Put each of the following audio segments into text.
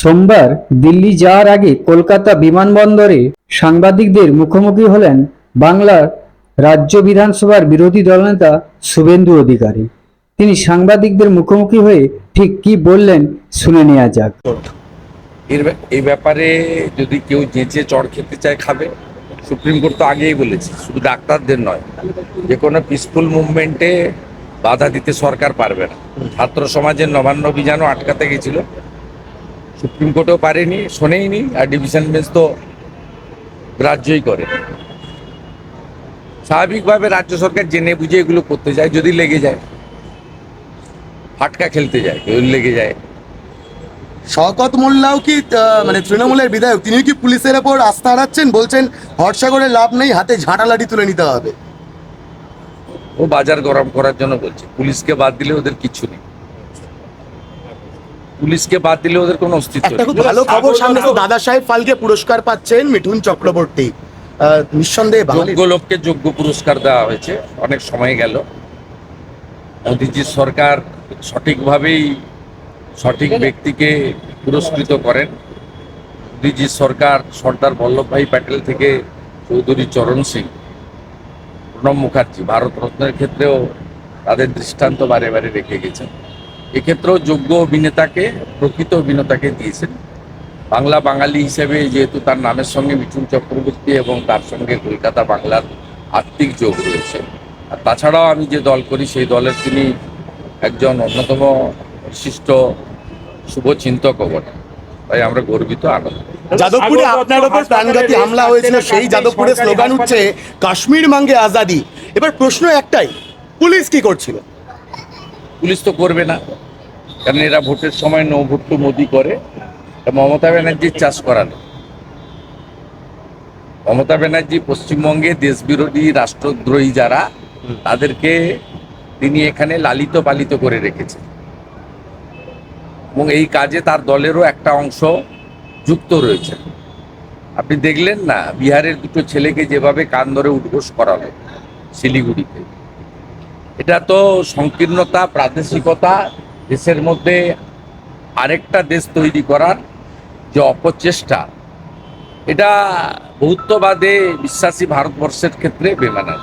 সোমবার দিল্লি যাওয়ার আগে কলকাতা বিমানবন্দরে সাংবাদিকদের মুখোমুখি হলেন বাংলার রাজ্য বিধানসভার বিরোধী দলনেতা শুভেন্দু অধিকারী। তিনি সাংবাদিকদের মুখোমুখি হয়ে ঠিক কি বললেন শুনে নেওয়া যাক। এর এই ব্যাপারে যদি কেউ যেচে চড় খেতে চায় খাবে, সুপ্রিম কোর্ট তো আগেই বলেছে, শুধু ডাক্তারদের নয়, যে কোনো পিসফুল মুভমেন্টে বাধা দিতে সরকার পারবে না। ছাত্র সমাজের নবান্ন অভিযানও আটকাতে গেছিল সুপ্রিম কোর্টও পারেনি শোনেইনি আর ডিভিশন বেঞ্চ তো গ্রাহ্যই করে। স্বাভাবিকভাবে রাজ্য সরকার জেনে বুঝে এগুলো করতে যায় যদি লেগে যায়। ফাটকা খেলতে যায় কেউ লেগে যায়। শওকত মোল্লাও কি মানে তৃণমূলের বিধায়ক তিনিও কি পুলিশের ওপর আস্থা হারাচ্ছেন? বলছেন ভরসা করে লাভ নেই হাতে ঝাঁটা লাঠি তুলে নিতে হবে। ও বাজার গরম করার জন্য বলছে পুলিশকে বাদ দিলে ওদের কিছু নেই। পুলিশকে বাদ দিলে ওদের কোনো অস্তিত্ব একটা খুব ভালো খবর সামনে এসেছে, দাদা সাহেব ফালকে পুরস্কার পাচ্ছেন মিঠুন চক্রবর্তী। নিঃসন্দেহে যোগ্য লোককে যোগ্য পুরস্কার দেওয়া হয়েছে। অনেক সময় গেল। মোদিজির সরকার সঠিকভাবেই সঠিক ব্যক্তিকে পুরস্কৃত করেন। মোদিজির সরকার সর্দার বল্লভভাই প্যাটেল থেকে চৌধুরী চরণ সিং প্রণব মুখার্জি ভারতরত্নের ক্ষেত্রেও তাদের দৃষ্টান্ত বারে বারে রেখে গেছেন। এক্ষেত্রেও যোগ্য অভিনেতাকে প্রকৃত অভিনেতাকে দিয়েছেন। বাংলা বাঙালি হিসেবে যেহেতু তার নামের সঙ্গে মিঠুন চক্রবর্তী এবং তার সঙ্গে কলকাতা বাংলার আত্মিক যোগ রয়েছে। আর তাছাড়াও আমি যে দল করি সেই দলের তিনি একজন অন্যতম বিশিষ্ট শুভচিন্তক বটে তাই আমরা গর্বিত আনন্দ যাদবপুরে আপনার ওপর প্রাণঘাতী হামলা হয়েছিল সেই যাদবপুরে স্লোগান উঠছে কাশ্মীর মাঙ্গে আজাদি। এবার প্রশ্ন একটাই পুলিশ কি করছিল? পুলিশ তো করবে না। কারণ এরা ভোটের সময় নো ভোট টু মোদি করে। মমতা ব্যানার্জির চাষ করানো মমতা ব্যানার্জি পশ্চিমবঙ্গে দেশবিরোধী রাষ্ট্রদ্রোহী যারা, তাদেরকে তিনি এখানে লালিত পালিত করে রেখেছেন। এবং এই কাজে তার দলেরও একটা অংশ যুক্ত রয়েছে। আপনি দেখলেন না, বিহারের দুটো ছেলেকে যেভাবে কান ধরে উদ্ঘোষ করালো শিলিগুড়িতে। এটা তো সংকীর্ণতা প্রাদেশিকতা দেশের মধ্যে আরেকটা দেশ তৈরি করার যে অপচেষ্টা এটা বহুত্ববাদে বিশ্বাসী ভারতবর্ষের ক্ষেত্রে বেমানান।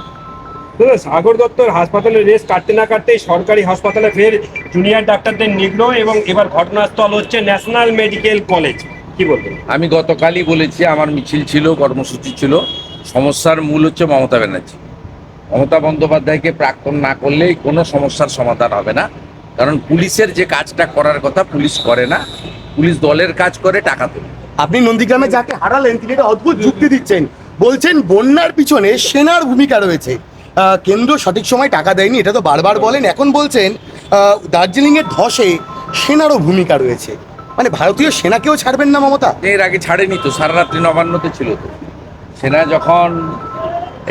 সাগর দত্তর হাসপাতালে রেস কাটতে না কাটতেই সরকারি হাসপাতালে ফের জুনিয়র ডাক্তারদের নিগ্ন এবং এবার ঘটনাস্থল হচ্ছে ন্যাশনাল মেডিকেল কলেজ। কি বলবেন? আমি গতকালই বলেছি আমার মিছিল ছিল কর্মসূচি ছিল। সমস্যার মূল হচ্ছে মমতা ব্যানার্জি। মমতা বন্দ্যোপাধ্যায়কে প্রাক্তন না করলেই কোনো সমস্যার সমাধান হবে না। কারণ পুলিশের যে কাজটা করার কথা পুলিশ করে না। পুলিশ দলের কাজ করে টাকা তোলে। আপনি নন্দীগ্রামে যাকে হারালেন তিনি একটা অদ্ভুত যুক্তি দিচ্ছেন। বলছেন বন্যার পিছনে সেনার ভূমিকা রয়েছে। কেন্দ্র সঠিক সময় টাকা দেয়নি এটা তো বারবার বলেন। এখন বলছেন দার্জিলিং এর ধসে সেনারও ভূমিকা রয়েছে। মানে ভারতীয় সেনাকেও ছাড়বেন না মমতা? এর আগে ছাড়েনি তো সারা রাত্রি নবান্নতে ছিল তো। সেনা যখন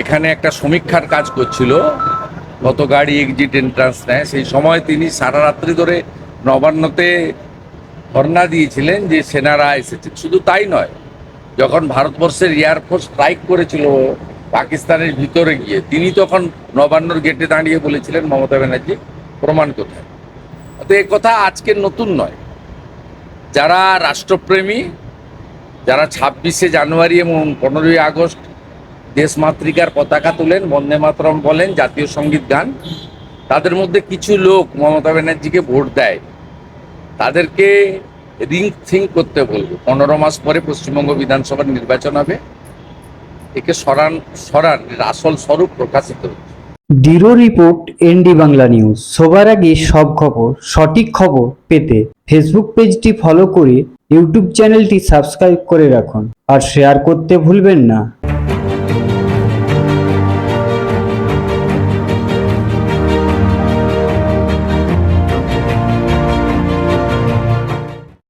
এখানে একটা সমীক্ষার কাজ করছিল। কত গাড়ি এক্সিট এন্ট্রান্স নেয়? সেই সময় তিনি সারা রাত্রি ধরে নবান্নতে ধর্ণা দিয়েছিলেন যে সেনারা এসেছে। শুধু তাই নয়, যখন ভারতবর্ষের এয়ারফোর্স স্ট্রাইক করেছিল পাকিস্তানের ভিতরে গিয়ে, তিনি তখন নবান্নর গেটে দাঁড়িয়ে বলেছিলেন, মমতা ব্যানার্জি, প্রমাণ কোথায়? তো এ কথা আজকের নতুন নয়। যারা রাষ্ট্রপ্রেমী, যারা ছাব্বিশে জানুয়ারি এবং পনেরোই আগস্ট দেশমাতৃকার পতাকা তোলেন, বন্দে মাতরম বলেন, জাতীয় সংগীত গান। তাদের মধ্যে কিছু লোক মমতা ব্যানার্জিকে ভোট দেয়। তাদেরকে রিং থিঙ্ক করতে বলব। পনেরো মাস পরে পশ্চিমবঙ্গ বিধানসভার নির্বাচন হবে। একে সরান সরান আসল স্বরূপ প্রকাশিত ডিরো রিপোর্ট, এনডি বাংলা নিউজ। সবার আগে সব খবর, সঠিক খবর পেতে ফেসবুক পেজটি ফলো করে ইউটিউব চ্যানেলটি সাবস্ক্রাইব করে রাখুন। আর শেয়ার করতে ভুলবেন না।